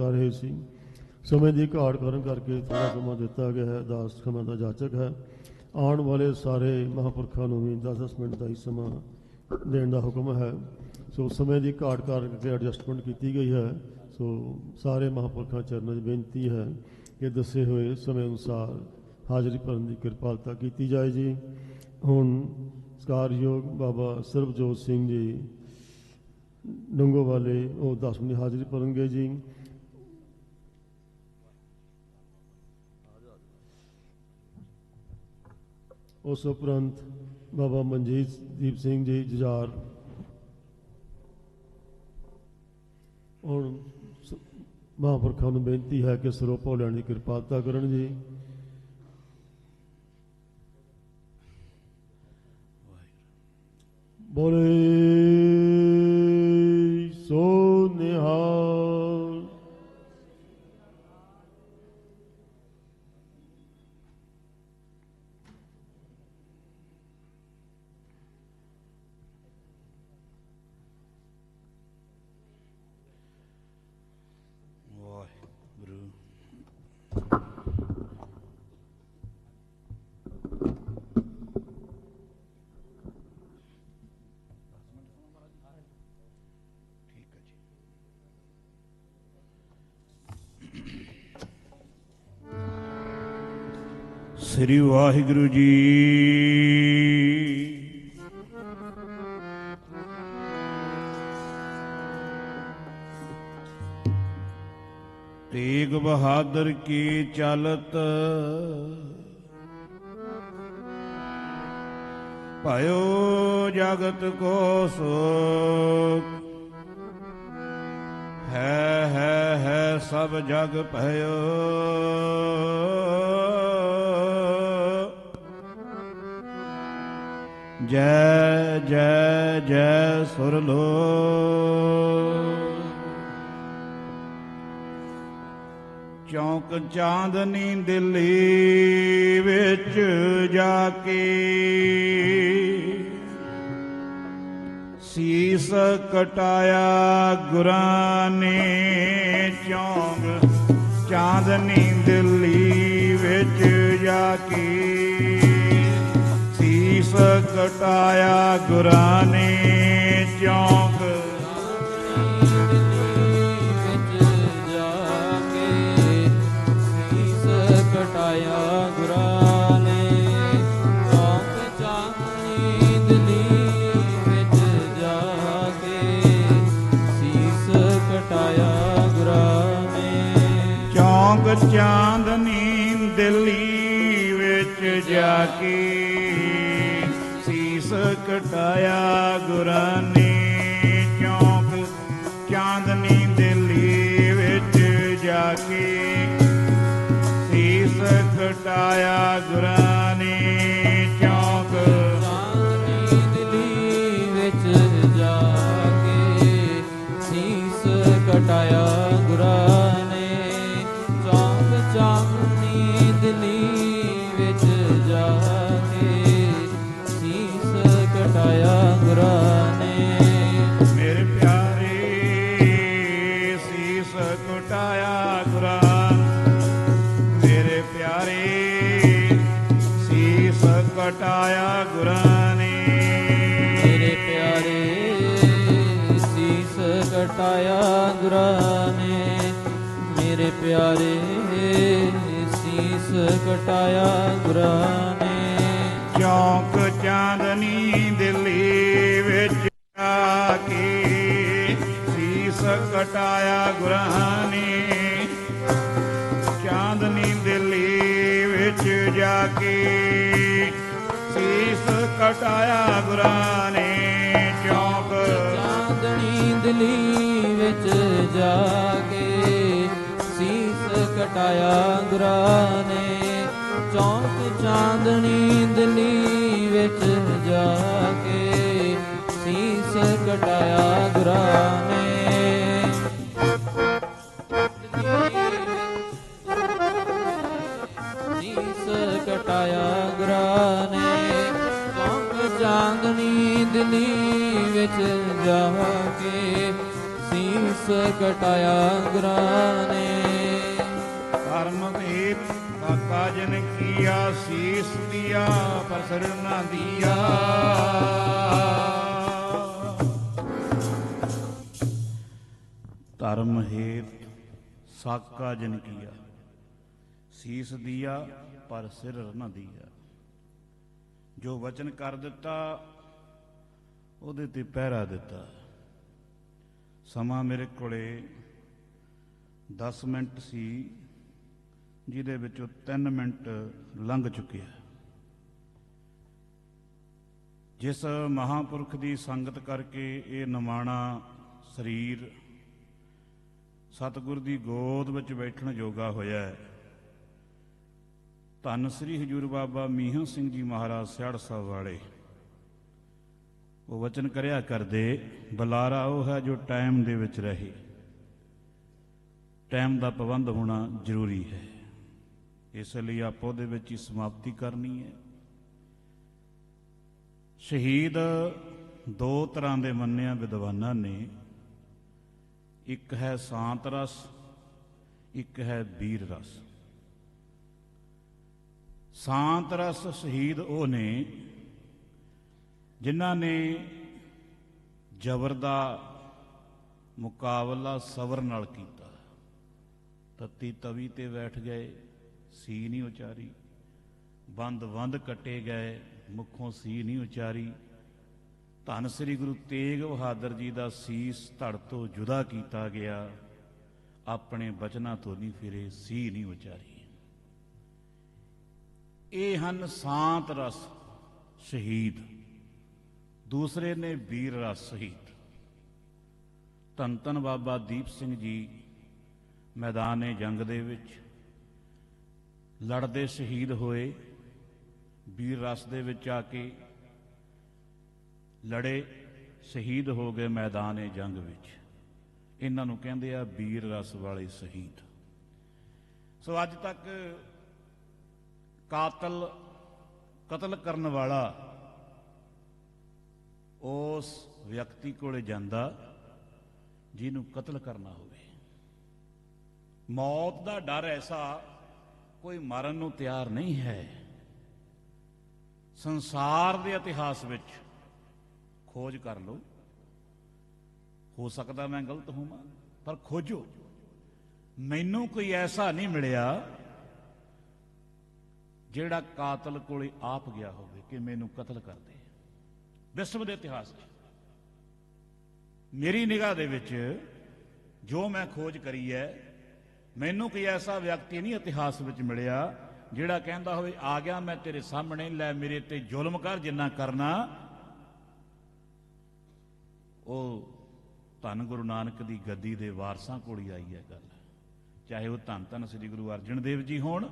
ਕਰ ਰਹੇ ਸੀ। ਸਮੇਂ ਦੀ ਘਾਟ ਕਰਨ ਕਰਕੇ ਥੋੜਾ ਸਮਾਂ ਦਿੱਤਾ ਗਿਆ ਹੈ। ਦਾਸ ਖਮਾ ਦਾ ਜਾਚਕ ਹੈ। ਆਉਣ ਵਾਲੇ ਸਾਰੇ ਮਹਾਂਪੁਰਖਾਂ ਨੂੰ ਵੀ 10-10 ਮਿੰਟ ਦਾ ਹੀ ਸਮਾਂ ਦੇਣ ਦਾ ਹੁਕਮ ਹੈ। ਸੋ ਸਮੇਂ ਦੀ ਘਾਟ ਕਰਕੇ ਐਡਜਸਟਮੈਂਟ ਕੀਤੀ ਗਈ ਹੈ। ਸੋ ਸਾਰੇ ਮਹਾਂਪੁਰਖਾਂ ਚਰਨਾਂ 'ਚ ਬੇਨਤੀ ਹੈ ਕਿ ਦੱਸੇ ਹੋਏ ਸਮੇਂ ਅਨੁਸਾਰ ਹਾਜ਼ਰੀ ਭਰਨ ਦੀ ਕਿਰਪਾਲਤਾ ਕੀਤੀ ਜਾਏ ਜੀ। ਹੁਣ ਸਕਾਰਯੋਗ ਬਾਬਾ ਸਰਬਜੋਤ ਸਿੰਘ ਜੀ ਡੰਗੋ ਵਾਲੇ ਉਹ 10 ਮਿੰਟ ਹਾਜ਼ਰੀ ਭਰਨਗੇ ਜੀ। ਉਸ ਉਪਰੰਤ ਬਾਬਾ ਮਨਜੀਤ ਦੀਪ ਸਿੰਘ ਜੀ ਜੁਝਾਰ। ਹੁਣ ਮਹਾਂਪੁਰਖਾਂ ਨੂੰ ਬੇਨਤੀ ਹੈ ਕਿ ਸਰੋਪਾ ਲੈਣ ਦੀ ਕਿਰਪਾਲਤਾ ਕਰਨ ਜੀ। ਬੋਲੇ ਸ੍ਰੀ ਵਾਹਿਗੁਰੂ ਜੀ। ਤੇਗ ਬਹਾਦਰ ਕੀ ਚਲਤ? ਭਇਓ ਜਗਤ ਕੋ ਸੁਖ। ਹੈ ਹੈ ਹੈ ਸਭ ਜਗ ਭਇਓ। ਜੈ ਜੈ ਜੈ ਸੁਰਲੋ ਚੌਂਕ ਚਾਂਦਨੀ ਦਿੱਲੀ ਵਿੱਚ ਜਾ ਕੇ ਕਟਾਇਆ ਗੁਰਾਂ ਨੇ ਚੌਂਕ ਚਾਂਦਨੀ ਦਿੱਲੀ ਵਿੱਚ ਜਾ ਕੇ ਸੀਸ ਕਟਾਇਆ ਗੁਰਾਂ ਨੇ ਚੌਂਕ ਚਾਂਦਨੀ ਦਿੱਲੀ ਵਿੱਚ ਜਾ ਕੇ। ਕਟਾਇਆ ਗੁਰਾਂ ਨੇ ਚੌਂਕ ਚਾਂਦਨੀ ਦਿੱਲੀ ਵਿੱਚ ਜਾ ਕੇ ਕਟਾਇਆ ਗੁਰਾਂ ਨੇ ਚੌਂਕ ਚਾਂਦਨੀ ਦਿੱਲੀ ਵਿੱਚ ਜਾ ਕੇ ਸੀਸ ਕਟਾਇਆ ਗੁਰਾਂ ਕਟਾਇਆ ਗੁਰਾਂ ਮੇਰੇ ਪਿਆਰੇ ਸੀਸ ਕਟਾਇਆ ਗੁਰਾਂ ਨੇ ਮੇਰੇ ਪਿਆਰੇ ਸੀਸ ਕਟਾਇਆ ਗੁਰਾਂ ਨੇ ਮੇਰੇ ਪਿਆਰੇ ਸੀਸ ਕਟਾਇਆ ਗੁਰਾਂ ਨੇ ਚੌਂਕ ਚਾਂਦਨੀ ਸੀਸ ਕਟਾਇਆ ਗੁਰਾਂ ਨੇ ਚੌਂਕ। ਚਾਂਦਣੀ ਦਿੱਲੀ ਵਿੱਚ ਜਾ ਕੇ ਸੀਸ ਕਟਾਇਆ ਗੁਰਾਂ ਨੇ ਚੌਂਕ ਚਾਂਦਣੀ ਦਿੱਲੀ ਵਿੱਚ ਜਾ ਕੇ ਸੀਸ ਕਟਾਇਆ ਗੁਰਾਂ ਨੇ ਚਾਂਦਨੀ ਦਿੱਲੀ ਵਿੱਚ ਜਾ ਕੇ ਸੀਸ ਕਟਾਇਆ ਗਰਾਨੇ ਕਰਮ ਭੇਦ ਕਾਕਾ ਜਨ ਕੀਆ ਸੀਸ ਦਿਆ ਪਰ ਸਿਰ ਨਾ ਦਿਆ। ਧਰਮ ਹੇਤ ਸਾਕਾ ਜਨ ਕੀਆ ਸੀਸ ਦਿਆ ਪਰ ਸਿਰ ਨਾ ਦਿਆ। ਜੋ ਵਚਨ ਕਰ ਦਿੱਤਾ, ਉਹਦੇ ਤੇ ਪਹਿਰਾ ਦਿੱਤਾ। ਸਮਾਂ ਮੇਰੇ ਕੋਲੇ 10 ਮਿੰਟ ਸੀ, ਜਿਹਦੇ ਵਿੱਚੋਂ 3 ਮਿੰਟ ਲੰਘ ਚੁੱਕਿਆ ਜਿਸ ਮਹਾਪੁਰਖ ਦੀ ਸੰਗਤ ਕਰਕੇ ਇਹ ਨਿਮਾਣਾ ਸਰੀਰ ਸਤਿਗੁਰ ਦੀ ਗੋਦ ਵਿੱਚ ਬੈਠਣ ਯੋਗਾ ਹੋਇਆ ਹੈ। ਧੰਨ ਸ੍ਰੀ ਹਜੂਰ ਬਾਬਾ ਮੀਹਾਂ ਸਿੰਘ ਜੀ ਮਹਾਰਾਜ ਸਿਆੜ ਸਾਹਿਬ ਵਾਲੇ। ਉਹ ਵਚਨ ਕਰਿਆ ਕਰਦੇ, ਬੁਲਾਰਾ ਉਹ ਹੈ ਜੋ ਟਾਈਮ ਦੇ ਵਿੱਚ ਰਹੇ। ਟਾਈਮ ਦਾ ਪਾਬੰਦ ਹੋਣਾ ਜ਼ਰੂਰੀ ਹੈ। ਇਸ ਲਈ ਆਪੋ ਉਹਦੇ ਵਿੱਚ ਹੀ ਸਮਾਪਤੀ ਕਰਨੀ ਹੈ। ਸ਼ਹੀਦ ਦੋ ਤਰ੍ਹਾਂ ਦੇ ਮੰਨਿਆ ਵਿਦਵਾਨਾਂ ਨੇ। ਇੱਕ ਹੈ ਸ਼ਾਂਤ ਰਸ, ਇੱਕ ਹੈ ਵੀਰ ਰਸ। ਸ਼ਾਂਤ ਰਸ ਸ਼ਹੀਦ ਉਹ ਨੇ ਜਿਨ੍ਹਾਂ ਨੇ ਜ਼ਬਰ ਦਾ ਮੁਕਾਬਲਾ ਸਬਰ ਨਾਲ ਕੀਤਾ। ਤੱਤੀ ਤਵੀ ਤੇ ਬੈਠ ਗਏ, ਸੀ ਨਹੀਂ ਉਚਾਰੀ। ਬੰਦ ਬੰਦ ਕੱਟੇ ਗਏ, ਮੁਖੋਂ ਸੀ ਨਹੀਂ ਉਚਾਰੀ। ਧੰਨ ਸ੍ਰੀ ਗੁਰੂ ਤੇਗ ਬਹਾਦਰ ਜੀ ਦਾ ਸੀਸ ਧੜ ਤੋਂ ਜੁਦਾ ਕੀਤਾ ਗਿਆ। ਆਪਣੇ ਬਚਨਾਂ ਤੋਂ ਨਹੀਂ ਫਿਰੇ, ਸੀ ਨਹੀਂ ਉਚਾਰੀ। ਇਹ ਹਨ ਸ਼ਾਂਤ ਰਸ ਸ਼ਹੀਦ। ਦੂਸਰੇ ਨੇ ਵੀਰ ਰਸ ਸ਼ਹੀਦ। ਧੰਨ ਧੰਨ ਬਾਬਾ ਦੀਪ ਸਿੰਘ ਜੀ, ਮੈਦਾਨੇ ਜੰਗ ਦੇ ਵਿੱਚ। ਲੜਦੇ ਸ਼ਹੀਦ ਹੋਏ, ਵੀਰ ਰਸ ਦੇ ਵਿੱਚ ਆ ਕੇ ਲੜੇ, ਸ਼ਹੀਦ ਹੋ ਗਏ ਮੈਦਾਨੇ ਜੰਗ ਵਿੱਚ। ਇਹਨਾਂ ਨੂੰ ਕਹਿੰਦੇ ਆ ਵੀਰ ਰਸ ਵਾਲੇ ਸ਼ਹੀਦ। ਸੋ ਅੱਜ ਤੱਕ ਕਾਤਲ, ਕਤਲ ਕਰਨ ਵਾਲਾ ਉਸ ਵਿਅਕਤੀ ਕੋਲੇ ਜਾਂਦਾ ਜਿਹਨੂੰ ਕਤਲ ਕਰਨਾ ਹੋਵੇ। ਮੌਤ ਦਾ ਡਰ ਐਸਾ ਕੋਈ ਮਰਨ ਨੂੰ ਤਿਆਰ ਨਹੀਂ ਹੈ। ਸੰਸਾਰ ਦੇ ਇਤਿਹਾਸ ਵਿੱਚ ਖੋਜ ਕਰ ਲਓ। ਹੋ ਸਕਦਾ ਮੈਂ ਗਲਤ ਹੋਵਾਂ, ਪਰ ਖੋਜੋ। ਮੈਨੂੰ ਕੋਈ ਐਸਾ ਨਹੀਂ ਮਿਲਿਆ ਜਿਹੜਾ ਕਾਤਲ ਕੋਲੇ ਆਪ ਗਿਆ ਹੋਵੇ ਕਿ ਮੈਨੂੰ ਕਤਲ ਕਰ ਦੇ। ਵਿਸ਼ਵ ਦੇ ਇਤਿਹਾਸ 'ਚ। ਮੇਰੀ ਨਿਗਾਹ ਦੇ ਵਿੱਚ ਜੋ ਮੈਂ ਖੋਜ ਕਰੀ ਹੈ, ਮੈਨੂੰ ਕੋਈ ਐਸਾ ਵਿਅਕਤੀ ਨਹੀਂ ਇਤਿਹਾਸ ਵਿੱਚ ਮਿਲਿਆ ਜਿਹੜਾ ਕਹਿੰਦਾ ਹੋਵੇ, ਆ ਗਿਆ ਮੈਂ ਤੇਰੇ ਸਾਹਮਣੇ, ਲੈ ਮੇਰੇ ਤੇ ਜ਼ੁਲਮ ਕਰ, ਜਿੰਨਾ ਕਰਨਾ। ਉਹ ਧੰਨ ਗੁਰੂ ਨਾਨਕ ਦੀ ਗੱਦੀ ਦੇ ਵਾਰਸਾਂ ਕੋਲ ਹੀ ਆਈ ਹੈ ਗੱਲ। ਚਾਹੇ ਉਹ ਧੰਨ ਧੰਨ ਸ੍ਰੀ ਗੁਰੂ ਅਰਜਨ ਦੇਵ ਜੀ ਹੋਣ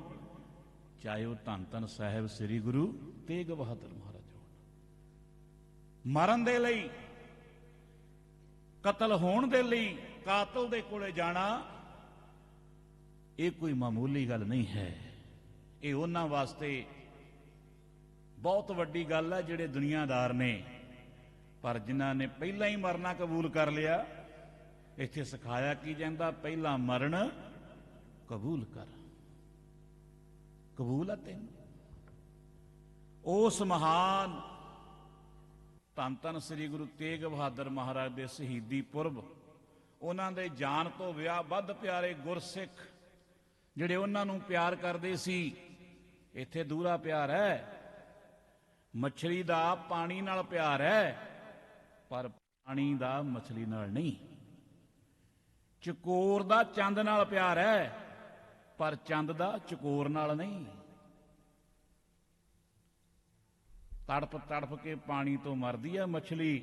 ਚਾਹੇ ਉਹ ਧੰਨ ਧੰਨ ਸਾਹਿਬ ਸ੍ਰੀ ਗੁਰੂ ਤੇਗ ਬਹਾਦਰ ਮਹਾਰਾਜ ਹੋਣ। ਮਰਨ ਦੇ ਲਈ, ਕਤਲ ਹੋਣ ਦੇ ਲਈ, ਕਾਤਲ ਦੇ ਕੋਲੇ ਜਾਣਾ, ਇਹ ਕੋਈ ਮਾਮੂਲੀ ਗੱਲ ਨਹੀਂ ਹੈ। ਇਹ ਉਹਨਾਂ ਵਾਸਤੇ ਬਹੁਤ ਵੱਡੀ ਗੱਲ ਹੈ ਜਿਹੜੇ ਦੁਨੀਆਦਾਰ ਨੇ, ਪਰ ਜਿਨ੍ਹਾਂ ਨੇ ਪਹਿਲਾਂ ਹੀ ਮਰਨਾ ਕਬੂਲ ਕਰ ਲਿਆ, ਇੱਥੇ ਸਿਖਾਇਆ ਕੀ ਜਾਂਦਾ, ਪਹਿਲਾਂ ਮਰਨ ਕਬੂਲ ਕਰ। ਕਬੂਲ ਹੈ ਤੈਨੂੰ? ਉਸ ਮਹਾਨ ਧੰਨ ਧੰਨ ਸ੍ਰੀ ਗੁਰੂ ਤੇਗ ਬਹਾਦਰ ਮਹਾਰਾਜ ਦੇ ਸ਼ਹੀਦੀ ਪੁਰਬ, ਉਹਨਾਂ ਦੇ ਜਾਨ ਤੋਂ ਵਿਆਹ ਵੱਧ ਪਿਆਰੇ ਗੁਰਸਿੱਖ, ਜਿਹੜੇ ਉਹਨਾਂ ਨੂੰ ਪਿਆਰ ਕਰਦੇ ਸੀ, ਇੱਥੇ ਦੂਰਾ ਪਿਆਰ ਹੈ, ਮੱਛਲੀ ਦਾ ਪਾਣੀ ਨਾਲ ਪਿਆਰ ਹੈ, ਪਰ ਪਾਣੀ ਦਾ ਮੱਛਲੀ ਨਾਲ ਨਹੀਂ। ਚਕੋਰ ਦਾ ਚੰਦ ਨਾਲ ਪਿਆਰ ਹੈ ਪਰ ਚੰਦ ਦਾ ਚਕੋਰ ਨਾਲ ਨਹੀਂ। ਤੜਪ ਤੜਪ ਕੇ ਪਾਣੀ ਤੋਂ ਮਰਦੀ ਹੈ ਮੱਛਲੀ।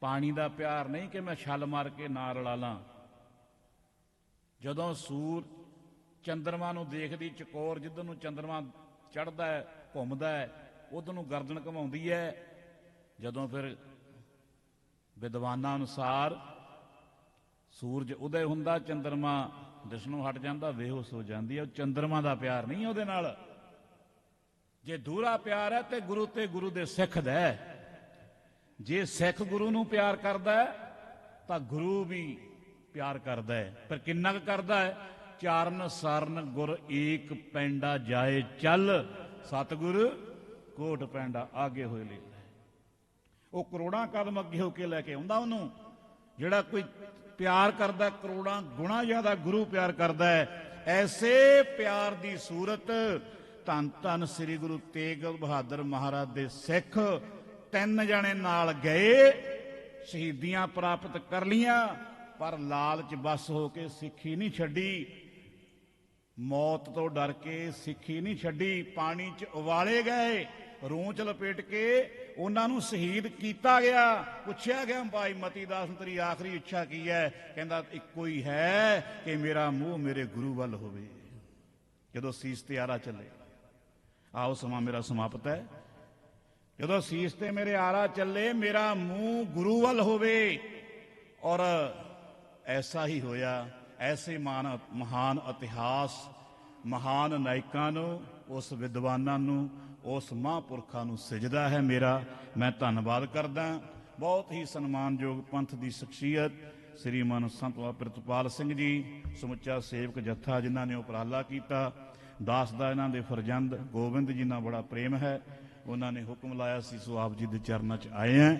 ਪਾਣੀ ਦਾ ਪਿਆਰ ਨਹੀਂ ਕਿ ਮੈਂ ਛਲ ਮਾਰ ਕੇ ਨਾ ਰਲਾ ਲਾਂ। ਜਦੋਂ ਸੂਰ ਚੰਦਰਮਾ ਨੂੰ ਦੇਖਦੀ, ਚਕੋਰ ਜਿੱਧਰ ਨੂੰ ਚੰਦਰਮਾ ਚੜਦਾ ਹੈ, ਘੁੰਮਦਾ ਹੈ, ਉਧਰ ਨੂੰ ਗਰਦਨ ਘਮਾਉਂਦੀ ਹੈ, ਜਦੋਂ ਫਿਰ ਵਿਦਵਾਨਾਂ ਅਨੁਸਾਰ ਸੂਰਜ ਉਦੈ ਹੁੰਦਾ, ਚੰਦਰਮਾ ਦਿਸ਼ਣੋਂ ਹਟ ਜਾਂਦਾ, ਬੇਹੋਸ਼ ਹੋ ਜਾਂਦੀ ਹੈ। ਉਹ ਚੰਦਰਮਾ ਦਾ ਪਿਆਰ ਨਹੀਂ ਉਹਦੇ ਨਾਲ। ਜੇ ਦੂਰਾ ਪਿਆਰ ਹੈ ਤੇ ਗੁਰੂ ਤੇ ਗੁਰੂ ਦੇ ਸਿੱਖ ਦਾ ਹੈ। ਜੇ ਸਿੱਖ ਗੁਰੂ ਨੂੰ ਪਿਆਰ ਕਰਦਾ ਹੈ, ਤਾਂ ਗੁਰੂ ਵੀ ਪਿਆਰ ਕਰਦਾ ਹੈ। ਪਰ ਕਿੰਨਾ ਕੁ ਕਰਦਾ ਹੈ? ਚਾਰਨ ਸਰਨ ਗੁਰ ਏਕ ਪੈਂਡਾ ਜਾਏ ਚੱਲ। ਸਤਿਗੁਰ ਕੋਟ ਪੈਂਡਾ ਆਗੇ ਹੋਏ ਲੈ ਉਹ ਕਰੋੜਾਂ ਕਦਮ ਅੱਗੇ ਹੋ ਕੇ ਲੈ ਕੇ ਆਉਂਦਾ ਉਹਨੂੰ। ਜਿਹੜਾ ਕੋਈ ਪਿਆਰ ਕਰਦਾ, ਕਰੋੜਾਂ ਗੁਣਾ ਜ਼ਿਆਦਾ ਗੁਰੂ ਪਿਆਰ ਕਰਦਾ ਹੈ, ਐਸੇ ਪਿਆਰ ਦੀ ਸੂਰਤ ਧੰਨ ਧੰਨ ਸ੍ਰੀ ਗੁਰੂ ਤੇਗ ਬਹਾਦਰ ਮਹਾਰਾਜ ਦੇ ਸਿੱਖ ਤਿੰਨ ਜਣੇ ਨਾਲ ਗਏ, ਸ਼ਹੀਦੀਆਂ ਪ੍ਰਾਪਤ ਕਰ ਲੀਆਂ ਪਰ ਲਾਲਚ ਬਸ ਹੋ ਕੇ ਸਿੱਖੀ ਨਹੀਂ ਛੱਡੀ। ਮੌਤ ਤੋਂ ਡਰ ਕੇ ਸਿੱਖੀ ਨਹੀਂ ਛੱਡੀ, ਪਾਣੀ 'ਚ ਉਵਾਲੇ ਗਏ, ਰੂੰ 'ਚ ਲਪੇਟ ਕੇ ਉਹਨਾਂ ਨੂੰ ਸ਼ਹੀਦ ਕੀਤਾ ਗਿਆ। ਪੁੱਛਿਆ ਗਿਆ, ਭਾਈ ਮਤੀ ਦਾਸ ਨੂੰ ਤੇਰੀ ਆਖਰੀ ਇੱਛਾ ਕੀ ਹੈ? ਕਹਿੰਦਾ, ਇੱਕੋ ਹੀ ਹੈ ਕਿ ਮੇਰਾ ਮੂੰਹ ਮੇਰੇ ਗੁਰੂ ਵੱਲ ਹੋਵੇ। ਜਦੋਂ ਸੀਸ ਤੇ ਆਰਾ ਚੱਲੇ, ਆਓ ਸਮਾਂ ਮੇਰਾ ਸਮਾਪਤ ਹੈ। ਜਦੋਂ ਸੀਸ ਤੇ ਮੇਰੇ ਆਰਾ ਚੱਲੇ, ਮੇਰਾ ਮੂੰਹ ਗੁਰੂ ਵੱਲ ਹੋਵੇ। ਔਰ ਐਸਾ ਹੀ ਹੋਇਆ। ਐਸੇ ਮਾਨ, ਮਹਾਨ ਇਤਿਹਾਸ, ਮਹਾਨ ਨਾਇਕਾਂ ਨੂੰ, ਉਸ ਵਿਦਵਾਨਾਂ ਨੂੰ ਉਸ ਮਹਾਂਪੁਰਖਾਂ ਨੂੰ ਸਜਦਾ ਹੈ ਮੇਰਾ। ਮੈਂ ਧੰਨਵਾਦ ਕਰਦਾ। ਬਹੁਤ ਹੀ ਸਨਮਾਨਯੋਗ ਪੰਥ ਦੀ ਸ਼ਖਸੀਅਤ ਸ੍ਰੀਮਾਨ ਸੰਤ ਪ੍ਰਿਤਪਾਲ ਸਿੰਘ ਜੀ, ਸਮੁੱਚਾ ਸੇਵਕ ਜੱਥਾ ਜਿਨ੍ਹਾਂ ਨੇ ਉਪਰਾਲਾ ਕੀਤਾ। ਦਾਸ ਦਾ ਇਹਨਾਂ ਦੇ ਫਰਜ਼ੰਦ ਗੋਬਿੰਦ ਜੀ ਨਾਲ ਬੜਾ ਪ੍ਰੇਮ ਹੈ। ਉਹਨਾਂ ਨੇ ਹੁਕਮ ਲਾਇਆ ਸੀ, ਸੋ ਆਪ ਜੀ ਦੇ ਚਰਨਾਂ 'ਚ ਆਏ ਆ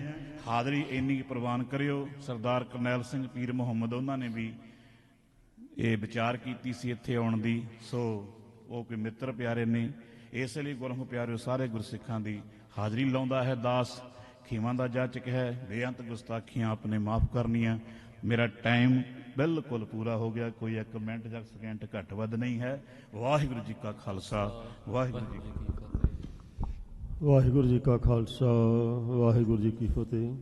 ਹਾਜ਼ਰੀ ਇੰਨੀ ਪ੍ਰਵਾਨ ਕਰਿਓ। ਸਰਦਾਰ ਕਰਨੈਲ ਸਿੰਘ ਪੀਰ ਮੁਹੰਮਦ, ਉਹਨਾਂ ਨੇ ਵੀ ਇਹ ਵਿਚਾਰ ਕੀਤੀ ਸੀ ਇੱਥੇ ਆਉਣ ਦੀ। ਸੋ ਉਹ ਕੋਈ ਮਿੱਤਰ ਪਿਆਰੇ ਨੇ ਇਸ ਲਈ ਗੁਰਮੁਖ ਪਿਆਰਿਓ, ਸਾਰੇ ਗੁਰਸਿੱਖਾਂ ਦੀ ਹਾਜ਼ਰੀ ਲਾਉਂਦਾ ਹੈ ਦਾਸ। ਖੀਵਾਂ ਦਾ ਜਾਚਕ ਹੈ, ਬੇਅੰਤ ਗੁਸਤਾਖੀਆਂ ਆਪਣੇ ਮਾਫ ਕਰਨੀਆਂ। ਮੇਰਾ ਟਾਈਮ ਬਿਲਕੁਲ ਪੂਰਾ ਹੋ ਗਿਆ, ਕੋਈ ਇੱਕ ਮਿੰਟ ਜਾਂ ਸਕਿੰਟ ਘੱਟ ਵੱਧ ਨਹੀਂ ਹੈ। ਵਾਹਿਗੁਰੂ ਜੀ ਕਾ ਖਾਲਸਾ, ਵਾਹਿਗੁਰੂ ਜੀ ਕੀ ਫਤਿਹ। ਵਾਹਿਗੁਰੂ ਜੀ ਕਾ ਖਾਲਸਾ, ਵਾਹਿਗੁਰੂ ਜੀ ਕੀ ਫਤਿਹ।